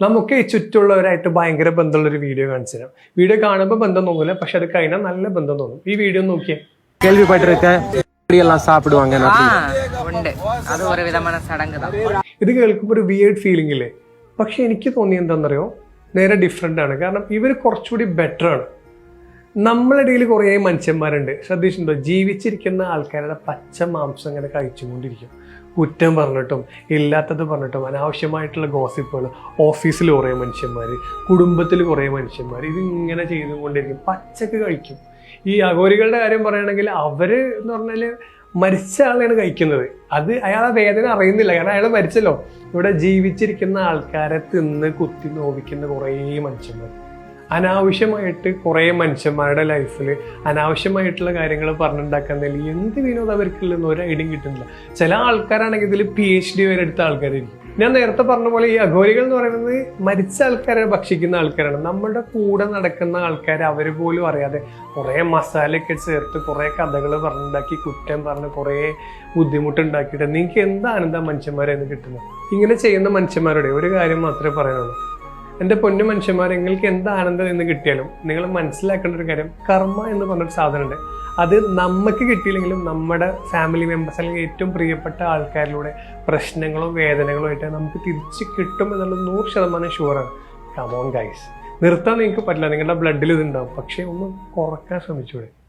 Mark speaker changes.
Speaker 1: നമുക്ക് ഈ ചുറ്റുള്ളവരായിട്ട് ഭയങ്കര ബന്ധമുള്ള ഒരു വീഡിയോ കാണിച്ചു തരാം വീഡിയോ കാണുമ്പോൾ ബന്ധം തോന്നില്ല പക്ഷെ അത് കഴിഞ്ഞാൽ നല്ല ബന്ധം തോന്നും ഈ വീഡിയോ നോക്കിയേ
Speaker 2: கேள்விப்பட்டிருக்கேன் இப்படி எல்லாம் சாப்பிடுவாங்க
Speaker 3: ஆ உண்டு அது ஒரு விதமான சடங்கு தான்
Speaker 1: ഇത് കേൾക്കുമ്പോൾ ഒരു വിയേർഡ് ഫീലിംഗ് ഇല്ലേ പക്ഷെ എനിക്ക് തോന്നിയത് എന്താണെന്നറിയോ നേരെ ഡിഫറെൻ്റ് ആണ് കാരണം ഇവർ കുറച്ചുകൂടി ബെറ്റർ ആണ് നമ്മളിടയിൽ കുറേ മനുഷ്യന്മാരുണ്ട്. ശ്രദ്ധിച്ചിട്ടുണ്ടോ? ജീവിച്ചിരിക്കുന്ന ആൾക്കാരുടെ പച്ച മാംസം ഇങ്ങനെ കഴിച്ചുകൊണ്ടിരിക്കും. കുറ്റം പറഞ്ഞിട്ടും ഇല്ലാത്തത് പറഞ്ഞിട്ടും അനാവശ്യമായിട്ടുള്ള ഗോസിപ്പുകൾ ഓഫീസിൽ കുറേ മനുഷ്യന്മാർ കുടുംബത്തിൽ കുറേ മനുഷ്യന്മാർ ഇതിങ്ങനെ ചെയ്തുകൊണ്ടിരിക്കും. പച്ചക്ക് കഴിക്കും. ഈ അഘോരികളുടെ കാര്യം പറയുകയാണെങ്കിൽ അവർ എന്ന് പറഞ്ഞാൽ മരിച്ച ആളെയാണ് കഴിക്കുന്നത്. അത് അയാൾ വേദന അറിയുന്നില്ല. കാരണം അയാൾ മരിച്ചല്ലോ. ഇവിടെ ജീവിച്ചിരിക്കുന്ന ആൾക്കാരെ തിന്ന് കുത്തി നോവിക്കുന്ന കുറേ മനുഷ്യന്മാർ. അനാവശ്യമായിട്ട് കുറേ മനുഷ്യന്മാരുടെ ലൈഫിൽ അനാവശ്യമായിട്ടുള്ള കാര്യങ്ങൾ പറഞ്ഞുണ്ടാക്കുന്നതിൽ എന്ത് വിനോദം അവർക്കുള്ളതെന്ന് ഒരു ഐഡിയും കിട്ടുന്നില്ല. ചില ആൾക്കാരാണെങ്കിൽ ഇതിൽ പി എച്ച് ഡി വരെ എടുത്ത ആൾക്കാരായിരിക്കും. ഞാൻ നേരത്തെ പറഞ്ഞ പോലെ ഈ അഘോരികൾ എന്ന് പറയുന്നത് മരിച്ച ആൾക്കാരെ ഭക്ഷിക്കുന്ന ആൾക്കാരാണ്. നമ്മുടെ കൂടെ നടക്കുന്ന ആൾക്കാർ അവർ പോലും അറിയാതെ കുറേ മസാലയൊക്കെ ചേർത്ത് കുറേ കഥകൾ പറഞ്ഞുണ്ടാക്കി കുറ്റം പറഞ്ഞ് കുറേ ബുദ്ധിമുട്ടുണ്ടാക്കിയിട്ട് നിങ്ങൾക്ക് എന്ത് ആനന്ദം മനുഷ്യന്മാരെ എന്ന് കിട്ടുന്നത്? ഇങ്ങനെ ചെയ്യുന്ന മനുഷ്യന്മാരുടെ ഒരു കാര്യം മാത്രമേ പറയാനുള്ളൂ. എന്റെ പൊന്നു മനുഷ്യന്മാർ നിങ്ങൾക്ക് എന്ത് ആനന്ദം എന്ന് കിട്ടിയാലും നിങ്ങൾ മനസ്സിലാക്കേണ്ട ഒരു കാര്യം കർമ്മ എന്ന് പറഞ്ഞൊരു സാധനമുണ്ട്. അത് നമുക്ക് കിട്ടിയില്ലെങ്കിലും നമ്മുടെ ഫാമിലി മെമ്പേഴ്സ് അല്ലെങ്കിൽ ഏറ്റവും പ്രിയപ്പെട്ട ആൾക്കാരിലൂടെ പ്രശ്നങ്ങളോ വേദനകളോ ആയിട്ട് നമുക്ക് തിരിച്ച് കിട്ടും എന്നുള്ളത് നൂറ് ശതമാനം ഷുവറാണ് കമോൺ ഗൈസ് നിർത്താൻ നിങ്ങൾക്ക് പറ്റില്ല. നിങ്ങളുടെ ബ്ലഡിൽ ഇതുണ്ടാവും. പക്ഷേ ഒന്ന് കുറയ്ക്കാൻ ശ്രമിച്ചൂടെ?